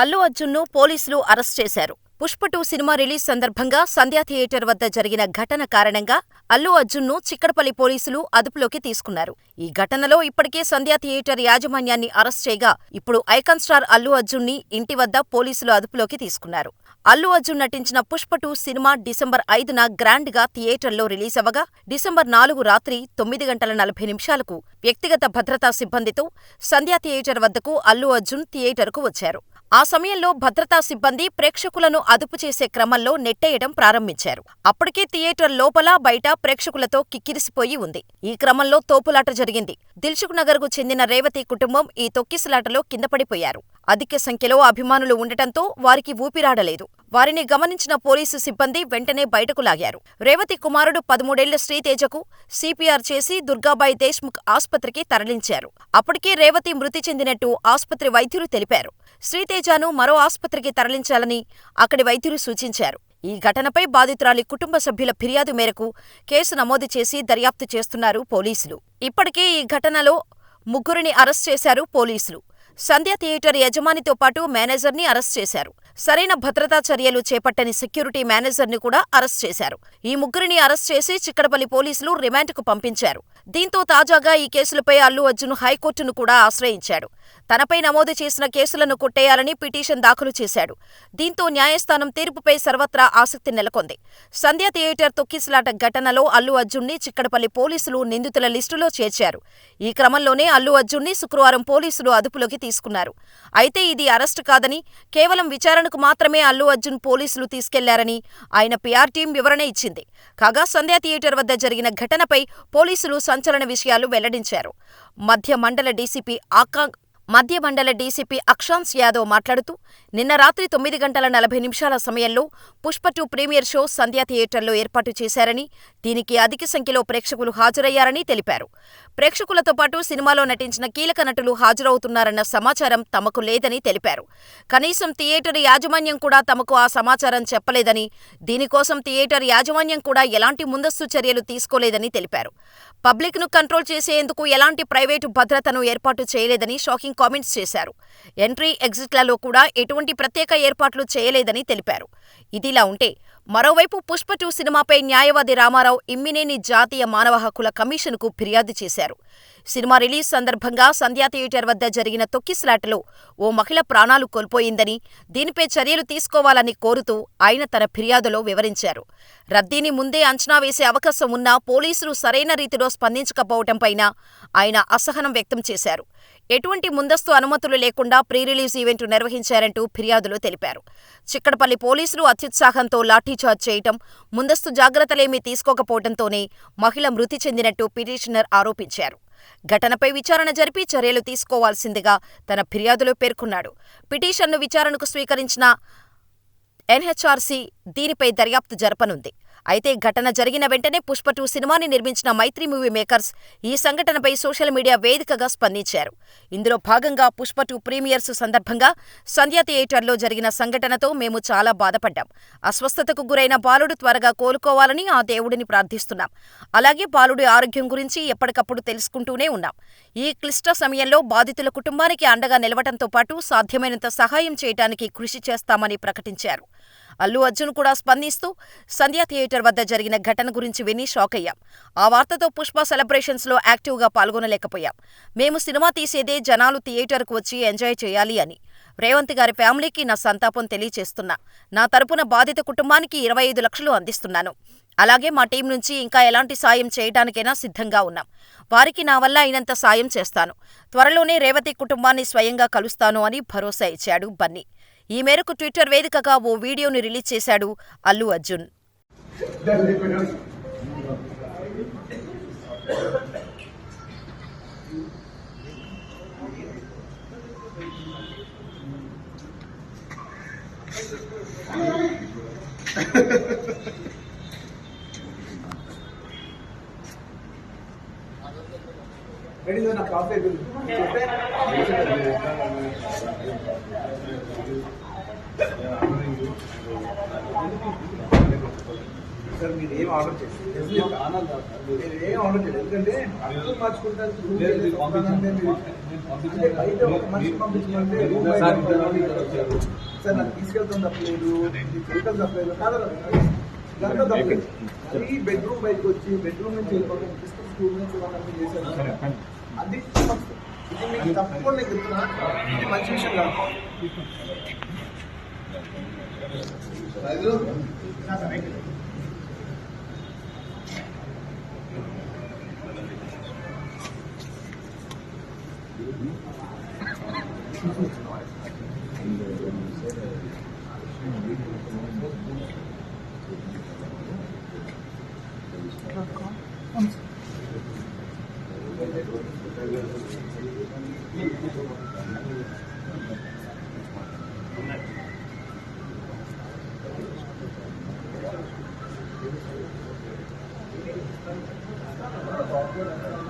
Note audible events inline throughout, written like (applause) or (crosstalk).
అల్లు అర్జున్ను పోలీసులు అరెస్ట్ చేశారు. Pushpa two cinema release సందర్భంగా సంధ్యా థియేటర్ వద్ద జరిగిన ఘటన కారణంగా అల్లు అర్జున్ను చిక్కడపల్లి పోలీసులు అదుపులోకి తీసుకున్నారు. ఈ ఘటనలో ఇప్పటికే సంధ్యా థియేటర్ యాజమాన్యాన్ని అరెస్ట్ చేయగా ఇప్పుడు ఐకాన్ స్టార్ అల్లు అర్జున్ని ఇంటి వద్ద పోలీసులు అదుపులోకి తీసుకున్నారు. అల్లు అర్జున్ నటించిన పుష్ప టూ సినిమా డిసెంబర్ ఐదున గ్రాండ్గా థియేటర్లో రిలీజవగా డిసెంబర్ నాలుగు రాత్రి తొమ్మిది గంటల నలభై నిమిషాలకు వ్యక్తిగత భద్రతా సిబ్బందితో సంధ్యా థియేటర్ వద్దకు అల్లు అర్జున్ థియేటర్కు వచ్చారు. ఆ సమయంలో భద్రతా సిబ్బంది ప్రేక్షకులను అదుపు చేసే క్రమంలో నెట్టేయడం ప్రారంభించారు. అప్పటికే థియేటర్ లోపల, బయట ప్రేక్షకులతో కిక్కిరిసిపోయి ఉంది. ఈ క్రమంలో తోపులాట జరిగింది. దిల్సుఖ్ నగర్కు చెందిన రేవతి కుటుంబం ఈ తొక్కిసలాటలో కిందపడిపోయారు. అధిక సంఖ్యలో అభిమానులు ఉండటంతో వారికి ఊపిరాడలేదు. వారిని గమనించిన పోలీసు సిబ్బంది వెంటనే బయటకు లాగారు. రేవతి కుమారుడు పదమూడేళ్ళ శ్రీతేజకు సిపిఆర్ చేసి దుర్గాబాయి దేశ్ముఖ్ ఆసుపత్రికి తరలించారు. అప్పటికే రేవతి మృతి చెందినట్టు ఆస్పత్రి వైద్యులు తెలిపారు. శ్రీతేజను మరో ఆస్పత్రికి తరలించాలని అక్కడి వైద్యులు సూచించారు. ఈ ఘటనపై బాధితురాలి కుటుంబ సభ్యుల ఫిర్యాదు మేరకు కేసు నమోదు చేసి దర్యాప్తు చేస్తున్నారు పోలీసులు. ఇప్పటికే ఈ ఘటనలో ముగ్గురిని అరెస్ట్ చేశారు పోలీసులు. సంధ్య థియేటర్ యజమానితో పాటు మేనేజర్ని అరెస్ట్ చేశారు. సరైన భద్రతా చర్యలు చేపట్టని సెక్యూరిటీ మేనేజర్ని కూడా అరెస్ట్ చేశారు. ఈ ముగ్గురిని అరెస్ట్ చేసి చిక్కడపల్లి పోలీసులు రిమాండ్కు పంపించారు. దీంతో తాజాగా ఈ కేసులపై అల్లు అర్జున్ హైకోర్టును కూడా ఆశ్రయించాడు. తనపై నమోదు చేసిన కేసులను కొట్టేయాలని పిటిషన్ దాఖలు చేశాడు. దీంతో న్యాయస్థానం తీర్పుపై సర్వత్రా ఆసక్తి నెలకొంది. సంధ్య థియేటర్ తొక్కిసలాట ఘటనలో అల్లు అర్జున్ని చిక్కడపల్లి పోలీసులు నిందితుల లిస్టులో చేర్చారు. ఈ క్రమంలోనే అల్లు అర్జున్ని శుక్రవారం పోలీసులు అదుపులోకి తీసుకున్నారు. అయితే ఇది అరెస్టు కాదని, కేవలం విచారణకు మాత్రమే అల్లు అర్జున్ పోలీసులు తీసుకెళ్ళారని ఆయన పీఆర్ టీం వివరణ ఇచ్చింది. కాగా సంధ్య థియేటర్ వద్ద జరిగిన ఘటనపై పోలీసులు సంచలన విషయాలు వెల్లడించారు. మధ్య మండల డీసీపీ ఆకాంగ్ మధ్య మండల డీసీపీ అక్షాన్స్ యాదవ్ మాట్లాడుతూ నిన్న రాత్రి తొమ్మిది గంటల నలభై నిమిషాల సమయంలో Pushpa two premiere show Sandhya థియేటర్లో ఏర్పాటు చేశారని, దీనికి అధిక సంఖ్యలో ప్రేక్షకులు హాజరయ్యారని తెలిపారు. ప్రేక్షకులతో పాటు సినిమాలో నటించిన కీలక నటులు హాజరవుతున్నారన్న సమాచారం తమకు లేదని తెలిపారు. కనీసం థియేటర్ యాజమాన్యం కూడా తమకు ఆ సమాచారం చెప్పలేదని, దీనికోసం థియేటర్ యాజమాన్యం కూడా ఎలాంటి ముందస్తు చర్యలు తీసుకోలేదని తెలిపారు. పబ్లిక్ను కంట్రోల్ చేసేందుకు ఎలాంటి ప్రైవేటు భద్రతను ఏర్పాటు చేయలేదని షాకింగ్ కామెంట్స్ చేశారు. ఎంట్రీ, ఎగ్జిట్లలో కూడా ఎటువంటి ప్రత్యేక ఏర్పాట్లు చేయలేదని తెలిపారు. ఇదిలా ఉంటే మరోవైపు పుష్ప టూ సినిమాపై న్యాయవాది రామారావు ఇమ్మినేని జాతీయ మానవ హక్కుల కమిషన్కు ఫిర్యాదు చేశారు. సినిమా రిలీజ్ సందర్భంగా సంధ్యా థియేటర్ వద్ద జరిగిన తొక్కిసలాటలో ఓ మహిళ ప్రాణాలు కోల్పోయిందని, దీనిపై చర్యలు తీసుకోవాలని కోరుతూ ఆయన తన ఫిర్యాదులో వివరించారు. రద్దీని ముందే అంచనా వేసే అవకాశం ఉన్నా పోలీసులు సరైన రీతిలో స్పందించకపోవటంపైన ఆయన అసహనం వ్యక్తం చేశారు. ఎటువంటి ముందస్తు అనుమతులు లేకుండా ప్రీ రిలీజ్ ఈవెంట్ నిర్వహించారంటూ ఫిర్యాదులో తెలిపారు. చిక్కడపల్లి పోలీసులు అత్యుత్సాహంతో లాఠీచార్జ్ చేయటం, ముందస్తు జాగ్రత్తలేమీ తీసుకోకపోవడంతోనే మహిళ మృతి చెందినట్టు పిటిషనర్ ఆరోపించారు. ఘటనపై విచారణ జరిపి చర్యలు తీసుకోవాల్సిందిగా తన ఫిర్యాదులో పేర్కొన్నాడు. పిటిషన్ను విచారణకు స్వీకరించిన ఎన్హెచ్ఆర్సీ దీనిపై దర్యాప్తు జరపనుంది. అయితే ఘటన జరిగిన వెంటనే పుష్ప టూ సినిమాని నిర్మించిన మైత్రి మూవీ మేకర్స్ ఈ సంఘటనపై సోషల్ మీడియా వేదికగా స్పందించారు. ఇందులో భాగంగా పుష్ప టూ ప్రీమియర్స్ సందర్భంగా సంధ్యా థియేటర్లో జరిగిన సంఘటనతో మేము చాలా బాధపడ్డాం. అస్వస్థతకు గురైన బాలుడు త్వరగా కోలుకోవాలని ఆ దేవుడిని ప్రార్థిస్తున్నాం. అలాగే బాలుడి ఆరోగ్యం గురించి ఎప్పటికప్పుడు తెలుసుకుంటూనే ఉన్నాం. ఈ క్లిష్ట సమయంలో బాధితుల కుటుంబానికి అండగా నిలవటంతో పాటు సాధ్యమైనంత సహాయం చేయటానికి కృషి చేస్తామని ప్రకటించారు. అల్లు అర్జున్ కూడా స్పందిస్తూ సంధ్యా థియేటర్ వద్ద జరిగిన ఘటన గురించి విని షాకయ్యాం. ఆ వార్తతో పుష్ప సెలబ్రేషన్స్లో యాక్టివ్గా పాల్గొనలేకపోయాం. మేము సినిమా తీసేదే జనాలు థియేటర్కు వచ్చి ఎంజాయ్ చేయాలి అని. రేవంత్ గారి ఫ్యామిలీకి నా సంతాపం తెలియచేస్తున్నా. నా తరపున బాధిత కుటుంబానికి ఇరవై ఐదు లక్షలు అందిస్తున్నాను. అలాగే మా టీం నుంచి ఇంకా ఎలాంటి సాయం చేయటానికైనా సిద్ధంగా ఉన్నాం. వారికి నా వల్ల అయినంత సాయం చేస్తాను. త్వరలోనే రేవతి కుటుంబాన్ని స్వయంగా కలుస్తాను అని భరోసా ఇచ్చాడు బన్నీ. ఈ మేరకు ట్విట్టర్ వేదికగా ఓ వీడియోని రిలీజ్ చేశాడు అల్లు అర్జున్. (laughs) రెడీ నా కాఫీ సార్ మీరు ఏం ఆర్డర్ చేస్తారు మీరు ఏం ఆర్డర్ చేయలేదు? ఎందుకంటే అర్థం మీరు పంపించండి. అంటే బయట ఒక మనిషి పంపించమంటే సార్, నాకు తీసుకెళ్తాం తప్పలేదు. తీసుకెళ్తాం తప్పలేదు. కాదు దాంట్లో తప్పలేదు. మళ్ళీ బెడ్రూమ్ బయటకు వచ్చి బెడ్రూమ్ నుంచి వెళ్ళిపోతాం తీసుకుని స్కూల్ నుంచి చేశారు? అది తప్పు. ఇది మీకు తప్పకుండా నేను చెప్తున్నా ఇది మంచి విషయం కాదు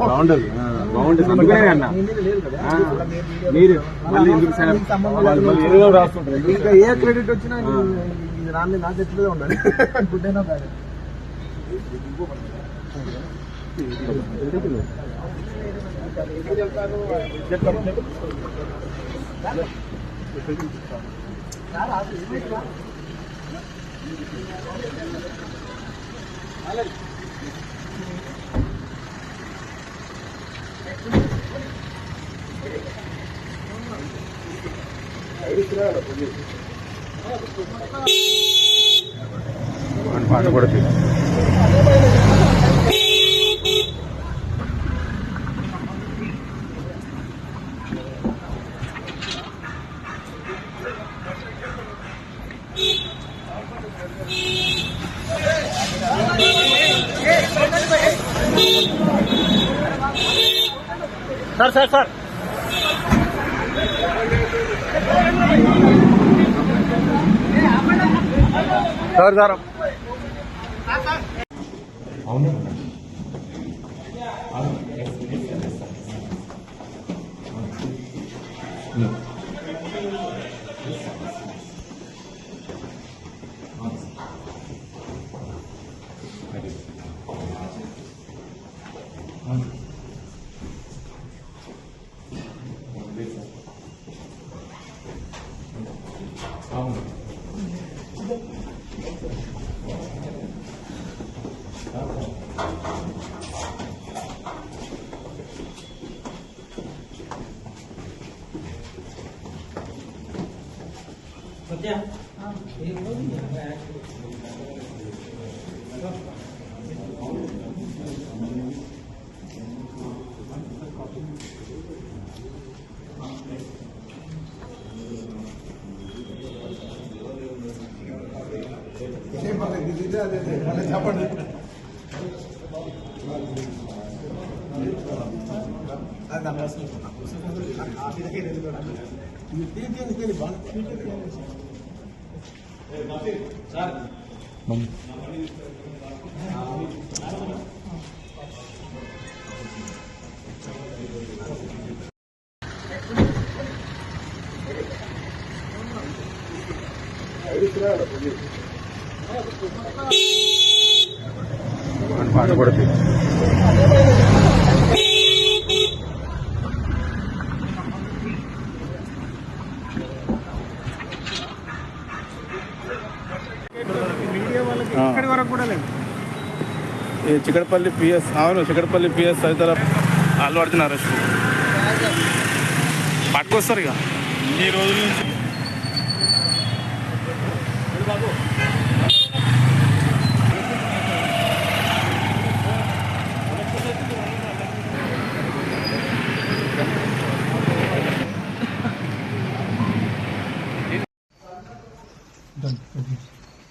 బాగుండదు బాగుంటుంది. అందుకనే అన్న. మీరు మళ్ళీ ఎందుకు సార్? వాళ్ళు మళ్ళీ ఏదో రాస్తుంటారు. ఇంకా ఏ క్రెడిట్ వచ్చినా ఇది నాన్న నా చేతిలో ఉండాలి. గుడ్ అయినా బ్యాడ్ పాట కూడా sir sir sir. Sir sir. అవును. అది నమ్మేస్తుంది పాట కూడా తీసు. మీడియా వాళ్ళకి ఇక్కడి వరకు కూడా లేదు. ఈ చికటపల్లి పిఎస్ అవును చికటపల్లి పిఎస్ తదితర అల్లు అర్జున్ అరెస్ట్ పట్టుకొస్తారు ఇక ఈ రోజుల నుంచి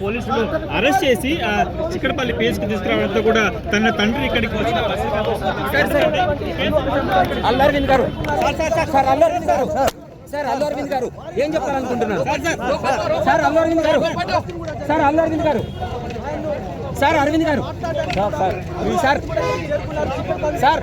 పోలీసులు అరెస్ట్ చేసి ఆ చిక్కడపల్లి పేజ్కి తీసుకురావడంతో కూడా తన తండ్రి ఇక్కడికి వచ్చిన అల్లు గారు. సార్ అల్లరవింద్ గారు. సార్ అల్లు అరవింద్ గారు. ఏం చెప్పాలనుకుంటున్నారు? సార్ అల్లు అరవింద్ గారు. సార్ అల్లు అరవింద్ గారు. సార్ అరవింద్ గారు. సార్. Sir sir.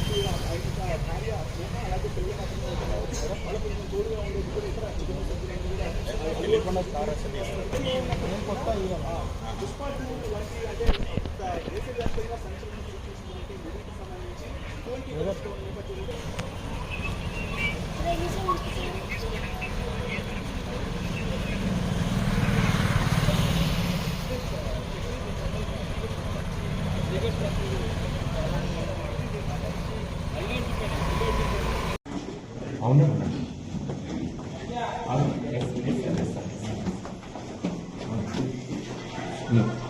తెలియకుండా స్టార్ అసలు ఏం కొత్త ఇవ్వాలి No.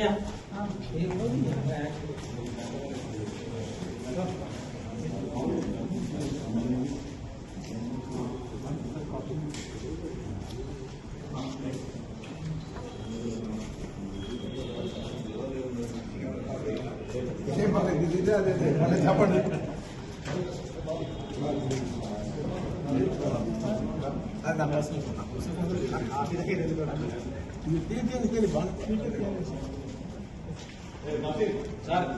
విధంగానే అందరూ ఇప్పుడు ప్రజెంట్ చెప్పండి సార్